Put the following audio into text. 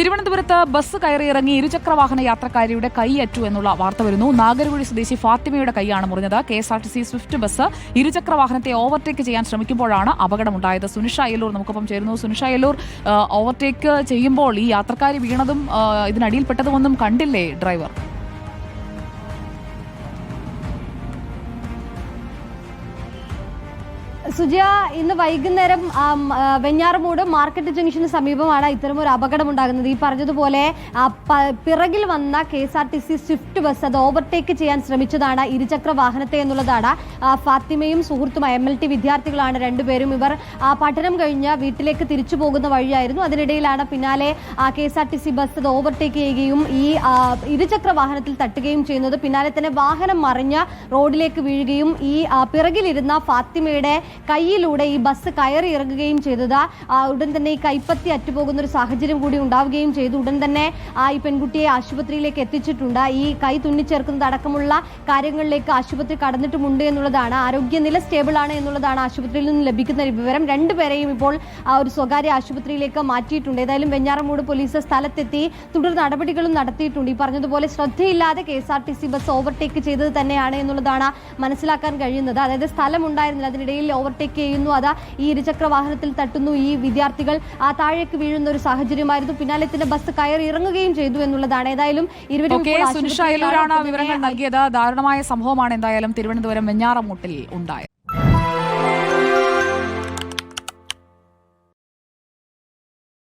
തിരുവനന്തപുരത്ത് ബസ് കയറിയിറങ്ങി ഇരുചക്ര വാഹന യാത്രക്കാരിയുടെ കൈയറ്റു എന്നുള്ള വാർത്ത വരുന്നു. നാഗർകുഴി സ്വദേശി ഫാത്തിമയുടെ കൈയാണ് മുറിഞ്ഞത്. K S R T C swift bus ഇരുചക്ര വാഹനത്തെ ഓവർടേക്ക് ചെയ്യാൻ ശ്രമിക്കുമ്പോഴാണ് അപകടമുണ്ടായത്. സുനിഷ അയലൂർ നമുക്കൊപ്പം ചേരുന്നു. സുനിഷ അയലൂർ ഓവർടേക്ക് ചെയ്യുമ്പോൾ ഈ യാത്രക്കാരി വീണതും ഇതിനടിയിൽപ്പെട്ടതും ഇതിനടിയിൽപ്പെട്ടതുമൊന്നും കണ്ടില്ലേ ഡ്രൈവർ? സുജയ ഇന്ന് വൈകുന്നേരം വെഞ്ഞാറമൂട് മാർക്കറ്റ് ജംഗ്ഷന് സമീപമാണ് ഇത്തരം ഒരു അപകടം ഉണ്ടാകുന്നത് ഈ പറഞ്ഞതുപോലെ പിറകിൽ വന്ന K S R T C swift bus അത് ഓവർടേക്ക് ചെയ്യാൻ ശ്രമിച്ചതാണ്. ഇരുചക്ര വാഹനത്തെ എന്നുള്ളതാണ്. ഫാത്തിമയും സുഹൃത്തുമായ എം എൽ ടി വിദ്യാർത്ഥികളാണ് രണ്ടുപേരും ഇവർ പഠനം കഴിഞ്ഞ് വീട്ടിലേക്ക് തിരിച്ചു പോകുന്ന വഴിയായിരുന്നു. അതിനിടയിലാണ് പിന്നാലെ K S R T C bus അത് ഓവർടേക്ക് ചെയ്യുകയും ഈ ഇരുചക്ര വാഹനത്തിൽ തട്ടുകയും ചെയ്യുന്നത്. പിന്നാലെ തന്നെ വാഹനം മറിഞ്ഞ് റോഡിലേക്ക് വീഴുകയും ഈ പിറകിലിരുന്ന ഫാത്തിമയുടെ കൈയിലൂടെ ഈ ബസ് കയറി ഇറങ്ങുകയും ചെയ്തത്. ഉടൻ തന്നെ ഈ കൈപ്പത്തി അറ്റുപോകുന്ന ഒരു സാഹചര്യം കൂടി ഉണ്ടാവുകയും ചെയ്തു. ഉടൻ തന്നെ ആ, ഈ പെൺകുട്ടിയെ ആശുപത്രിയിലേക്ക് എത്തിച്ചിട്ടുണ്ട്. ഈ കൈ തുന്നിച്ചേർക്കുന്നത് അടക്കമുള്ള കാര്യങ്ങളിലേക്ക് ആശുപത്രി കടന്നിട്ടുമുണ്ട് എന്നുള്ളതാണ്. ആരോഗ്യനില സ്റ്റേബിൾ ആണ് എന്നുള്ളതാണ് ആശുപത്രിയിൽ നിന്ന് ലഭിക്കുന്ന വിവരം. രണ്ടുപേരെയും ഇപ്പോൾ ആ ഒരു സ്വകാര്യ ആശുപത്രിയിലേക്ക് മാറ്റിയിട്ടുണ്ട്. ഏതായാലും വെഞ്ഞാറമൂട് പോലീസ് സ്ഥലത്തെത്തി തുടർ നടപടികളും നടത്തിയിട്ടുണ്ട്. ഈ പറഞ്ഞതുപോലെ ശ്രദ്ധയില്ലാതെ K S R T C bus overtake ചെയ്തത് തന്നെയാണ് എന്നുള്ളതാണ് മനസ്സിലാക്കാൻ കഴിയുന്നത്. അതായത് സ്ഥലമുണ്ടായിരുന്നില്ല. അതിനിടയിൽ ഓവർടേക്ക് ചെയ്യുന്നു. അത് ഈ ഇരുചക്ര വാഹനത്തിൽ തട്ടുന്നു ഈ വിദ്യാർത്ഥികൾ. ആ താഴേക്ക് വീഴുന്ന ഒരു സാഹചര്യമായിരുന്നു. പിന്നാലെ തന്നെ ബസ് കയറി ഇറങ്ങുകയും ചെയ്തു എന്നുള്ളതാണ്. ഏതായാലും ഇരുവരും വിവരങ്ങൾ നൽകിയത്. ദാരുണമായ സംഭവമാണ് എന്തായാലും തിരുവനന്തപുരം വെഞ്ഞാറമൂട്ടിൽ ഉണ്ടായത്.